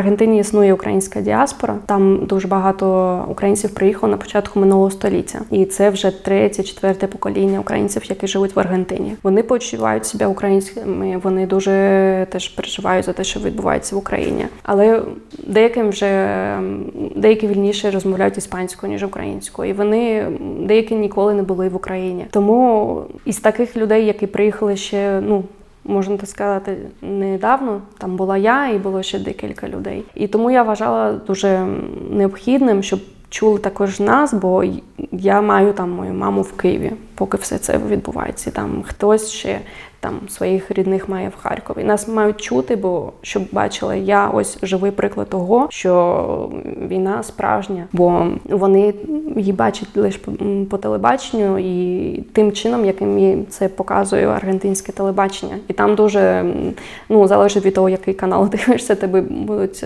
Аргентині існує українська діаспора. Там дуже багато українців приїхало на початку минулого століття, і це вже третє, четверте покоління українців, які живуть в Аргентині. Вони почувають себе українськими. Вони дуже теж переживають за те, що відбувається в Україні. Але деяким вже деякі вільніше розмовляють іспанською ніж українською. І вони деякі ніколи не були в Україні. Тому із таких людей, які приїхали ще ну. Можна так сказати, недавно там була я і було ще декілька людей. І тому я вважала дуже необхідним, щоб чули також нас, бо я маю там мою маму в Києві, поки все це відбувається. Там хтось ще там своїх рідних має в Харкові. Нас мають чути, бо щоб бачили, я ось живий приклад того, що війна справжня, бо вони її бачать лише по, телебаченню і тим чином, яким їм це показує аргентинське телебачення. І там дуже ну залежить від того, який канал дивишся, тебе будуть